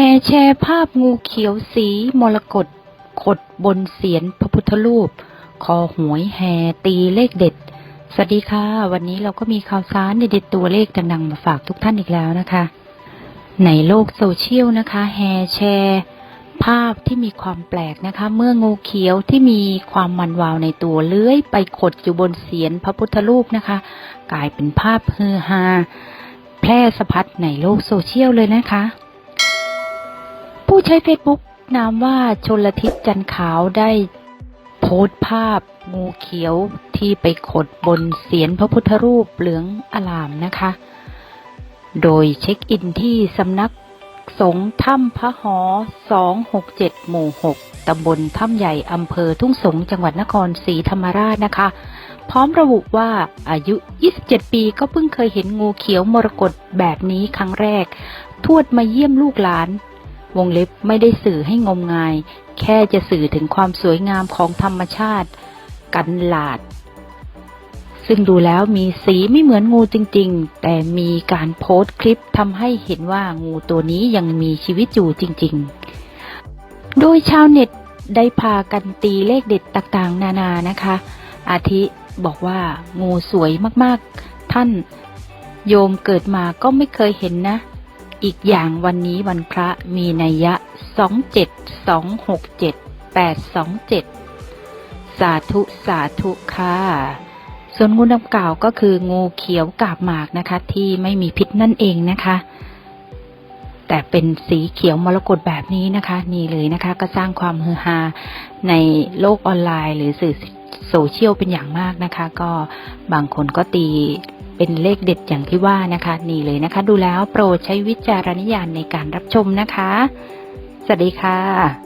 ห่แชร์ภาพงูเขียวสีมรกตขดบนเสียนพระพุทธรูป คอหวยแห่ตีเลขเด็ด สวัสดีค่ะ วันนี้เราก็มีข่าวสารเด็ดตัวเลขดังๆมาฝากทุกท่านอีกแล้วนะคะ ในโลกโซเชียลนะคะแห่แชร์ ภาพที่มีความแปลกนะคะ เมื่องูเขียวที่มีความมันวาวในตัวเลื้อยไปขดอยู่บนเสียนพระพุทธรูปนะคะ กลายเป็นภาพฮือฮาแพร่สะพัดในโลกโซเชียลเลยนะคะ ผู้ใช้เฟซบุ๊กนามว่าชนลทิศจันขาวได้โพสต์ภาพงูเขียวที่ไปขดบนเสียนพระพุทธรูปเหลืองอลามนะคะ โดยเช็คอินที่สำนักสงฆ์ถ้ำพระหอ 267 หมู่ 6 ตำบลถ้ำใหญ่อำเภอทุ่งสงจังหวัดนครศรีธรรมราชนะคะ พร้อมระบุว่าอายุ 27 ปีก็เพิ่งเคยเห็นงูเขียวมรกตแบบนี้ครั้งแรก ทวดมาเยี่ยมลูกหลาน วงเล็บไม่ได้สื่อให้งมงาย แค่จะสื่อถึงความสวยงามของธรรมชาติ กันหลาด ซึ่งดูแล้วมีสีไม่เหมือนงูจริง ๆ แต่มีการโพสต์คลิปทำให้เห็นว่างูตัวนี้ยังมีชีวิตอยู่จริง ๆ โดยชาวเน็ตได้พากันตีเลขเด็ดต่างๆ นานานะคะ อาทิบอกว่างูสวยมากๆ ท่าน โยมเกิดมาก็ไม่เคยเห็นนะ อีกอย่างวันนี้วันพระมีนัยยะ27267 827สาธุสาธุค่ะส่วนงูดังกล่าวก็คืองูเขียวกาบหมากนะคะ ที่ไม่มีพิษนั่นเองนะคะ แต่เป็นสีเขียวมรกตแบบนี้นะคะ นี่เลยนะคะ ก็สร้างความฮือฮาในโลกออนไลน์ หรือสื่อโซเชียลเป็นอย่างมากนะคะ ก็บางคนก็ตี เป็นเลขเด็ดอย่างที่ว่านะคะ นี่เลยนะคะ ดูแล้วโปรดใช้วิจารณญาณในการรับชมนะคะ สวัสดีค่ะ